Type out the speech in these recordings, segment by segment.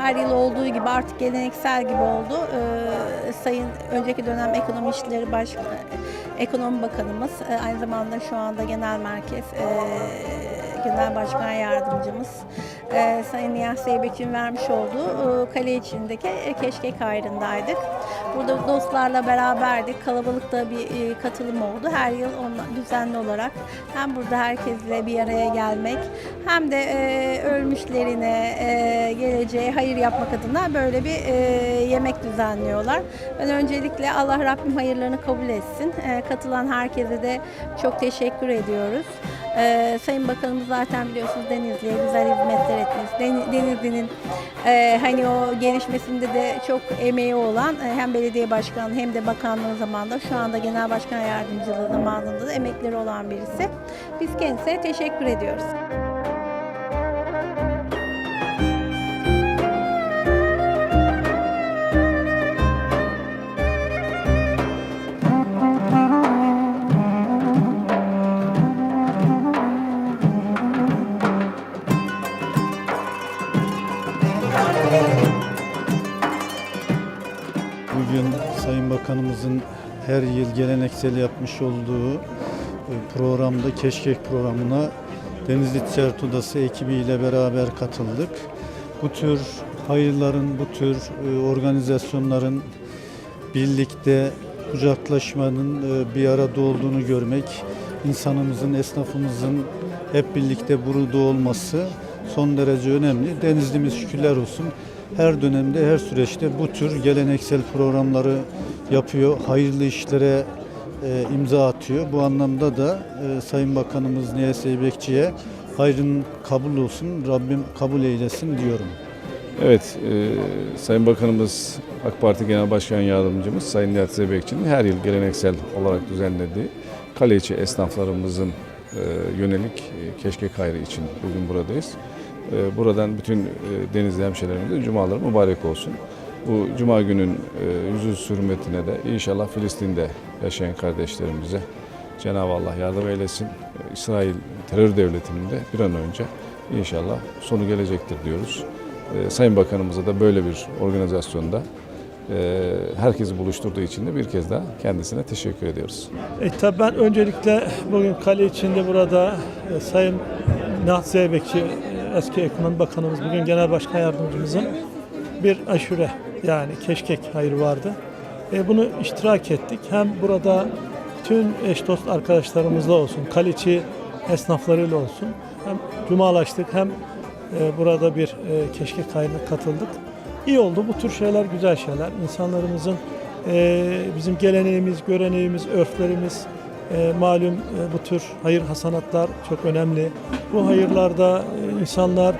her yıl olduğu gibi artık geleneksel gibi oldu. E, sayın önceki dönem ekonomi işleri başkanı, ekonomi bakanımız e, aynı zamanda şu anda genel merkez e, genel başkan yardımcımız e, Sayın Nihat Zeybek'in vermiş olduğu e, kale içindeki e, Keşkek Hayrı'ndaydık. Burada dostlarla beraberdik. Kalabalıkta bir e, katılım oldu. Her yıl onla, düzenli olarak hem burada herkesle bir araya gelmek hem de e, ölmüşlerine e, geleceğe hayır yapmak adına böyle bir e, yemek düzenliyorlar. Ben öncelikle Allah Rabbim hayırlarını kabul etsin. E, katılan herkese de çok teşekkür ediyoruz. E, Sayın Bakanımız zaten biliyorsunuz Denizli'ye güzel hizmetler etmiş. Den- Denizli'nin e, hani o gelişmesinde de çok emeği olan e, hem belediye başkanı hem de bakanlığı zamanında şu anda genel başkan yardımcılığı zamanında da emekleri olan birisi. Biz kendisine teşekkür ediyoruz. Bakanımızın her yıl geleneksel yapmış olduğu e, programda Keşkek programına Denizli Ticaret Odası ekibiyle beraber katıldık. Bu tür hayırların, bu tür e, organizasyonların birlikte kucaklaşmanın e, bir arada olduğunu görmek, insanımızın, esnafımızın hep birlikte burada olması son derece önemli. Denizlimiz şükürler olsun her dönemde, her süreçte bu tür geleneksel programları yapıyor, hayırlı işlere e, imza atıyor. Bu anlamda da e, Sayın Bakanımız Nihat Zeybekçi'ye hayrın kabul olsun, Rabbim kabul eylesin diyorum. Evet, e, Sayın Bakanımız AK Parti Genel Başkan Yardımcımız Sayın Nihat Zeybekçi'nin her yıl geleneksel olarak düzenlediği kale içi esnaflarımızın e, yönelik e, keşkek hayrı için bugün buradayız. E, buradan bütün e, Denizli hemşehrilerimize cumaları mübarek olsun. Bu cuma günün e, yüzü hürmetine de inşallah Filistin'de yaşayan kardeşlerimize Cenab-ı Allah yardım eylesin. İsrail terör devletinin de bir an önce inşallah sonu gelecektir diyoruz. Ee, Sayın Bakanımıza da böyle bir organizasyonda e, herkesi buluşturduğu için de bir kez daha kendisine teşekkür ediyoruz. E, tabii ben öncelikle bugün kale içinde burada Sayın Nihat Zeybekçi, eski ekonomi bakanımız, bugün genel başkan yardımcımızın bir aşure yani keşkek hayrı vardı. E, bunu iştirak ettik. Hem burada tüm eş dost arkadaşlarımızla olsun, kale içi esnaflarıyla olsun. Hem cumalaştık hem e, burada bir e, keşkek hayrına katıldık. İyi oldu. Bu tür şeyler güzel şeyler. İnsanlarımızın e, bizim geleneğimiz, göreneğimiz, örflerimiz e, malum e, bu tür hayır hasanatlar çok önemli. Bu hayırlarda e, insanlar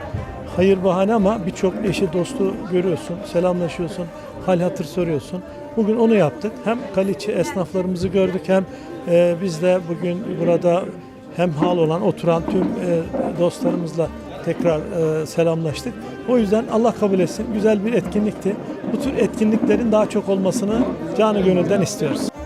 hayır bahane ama birçok eşi dostu görüyorsun, selamlaşıyorsun, hal hatır soruyorsun. Bugün onu yaptık. Hem Kaliçi esnaflarımızı gördük hem e, biz de bugün burada hem hal olan oturan tüm e, dostlarımızla tekrar e, selamlaştık. O yüzden Allah kabul etsin. Güzel bir etkinlikti. Bu tür etkinliklerin daha çok olmasını canı gönülden istiyoruz.